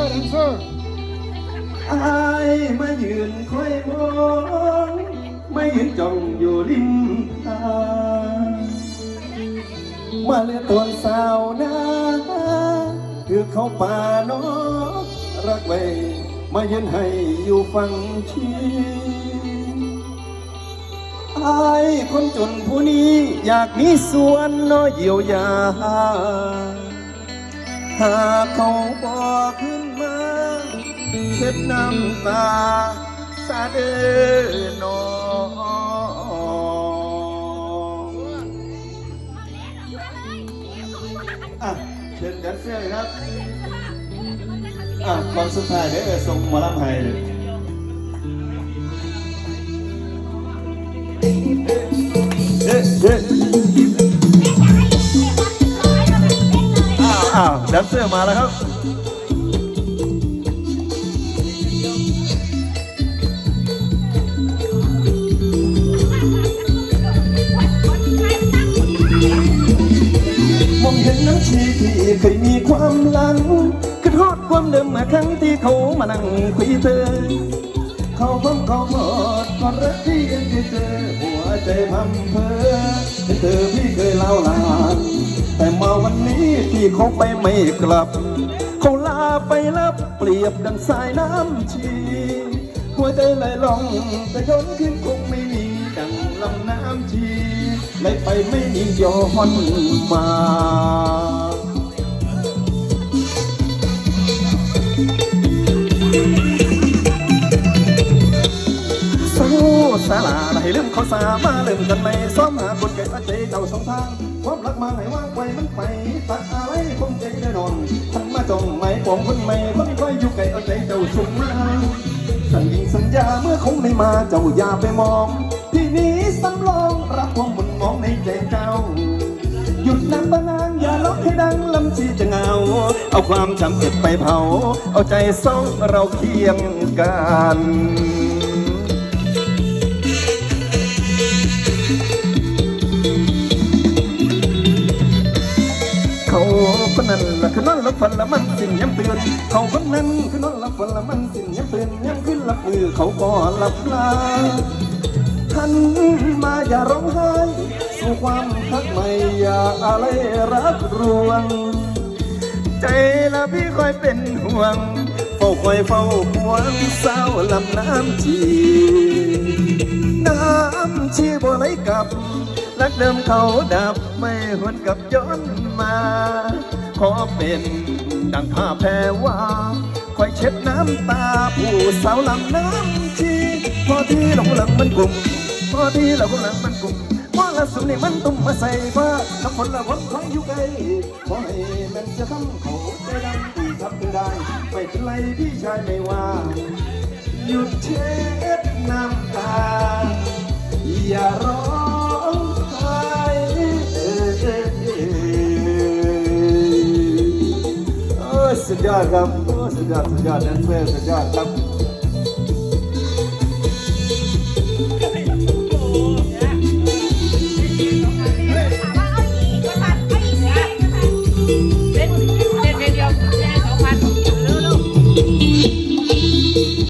อร์แดนเซอร์อายมายืนคอยมองไม่ยืนจ้องอยู่ริมทางมาเลือตอนสาวนาคือเขาป่าเนอรักไว้มายืนให้อยู่ฟังชีอายคนจนผู้นี้อยากมีส่วนน้อยเยียวยา หากเขาบอกขึ้นมาเช็ดน้ำตาสาเดนองอะเชิญแดนเซอร์ครับอะก่อนสุดท้ายเดี๋ยวเออส่งมอลำให้เลยเอ๊ะ แดนเซอร์มาแล้วครับมองเห็นน้ำชีที่เคยมีความหลังกระทษความเดิมเมื่อครั้งที่เขามานั่งคุยเธอ เขาพ้อมเขาหมดความรักที่ยังเคยเจอหัวใจพัมเพอเห็นเธอพี่เคยเล่าลาน แต่มาวันนี้ที่เขาไปไม่กลับ เขาลาไปลับเปรียบดังสายน้ำชี หัวใจไหลลงแต่ย้อนขึ้นคงไม่มีดังลำน้ำชีไหลไปไม่มีย้อนมา ให้ลืมเขาสามาลืมกันไหมซ้อมหาคนเก่เอาใจเจ้าสองทาง ความรักมาให้ว่างไว้มันไปตัดอะไรคงใจแน่นอนทั้งมาจองไม่ปองคนใหม่คนคอยอยู่ไกลเอาใจเจ้าสุ่มมาสัญญิงสัญญาเมื่อคงไม่มาเจ้าอย่าไปมอง ที่นี้สำรองรับความมุนมองในใจเจ้าหยุดน้ำปะนางอย่าล็อกให้ดังลำชีจะเงา เอาความจำเก็บไปเผา เอาใจสองเราเคียงกัน ละคือนอนหลับฝันละมันสิ้นย้ำเตือนเขาคนนั้นคือนอนหลับฝันละมันสิ้นย้ำเตือนย้ำขึ้นหลับมือเขาก็หลับลาท่านมาอย่าร้องไห้สู่ความทักใหม่อย่าอะไรรักรวง ใจละพี่คอยเป็นห่วงเฝ้าคอยเฝ้าห่วงเศร้าลำน้ำชีน้ำชีบ่ไหลกลับรักเดิมเขาดับไม่หวนกลับย้อนมา ขอเป็นดังผ้าแพรว่าคอยเช็ดน้ำตาผู้สาวลำน้ำชีพอที่หลงหลังมันกลุ่มพอที่เรากำลังมันกลุ่มพอละสุนี่มันตุ้มมาใส่ว่าน้ำฝนละวันคอยอยู่ไกลขอให้ม่นจะทำเขาใจดำตีทับเธอได้ไม่เป็นไรพี่ชายไม่ว่าหยุดเช็ด ยโอ้ยสุดยอดครับสุดยอดสุดยอดแดนเซอร์สุดยอดครับ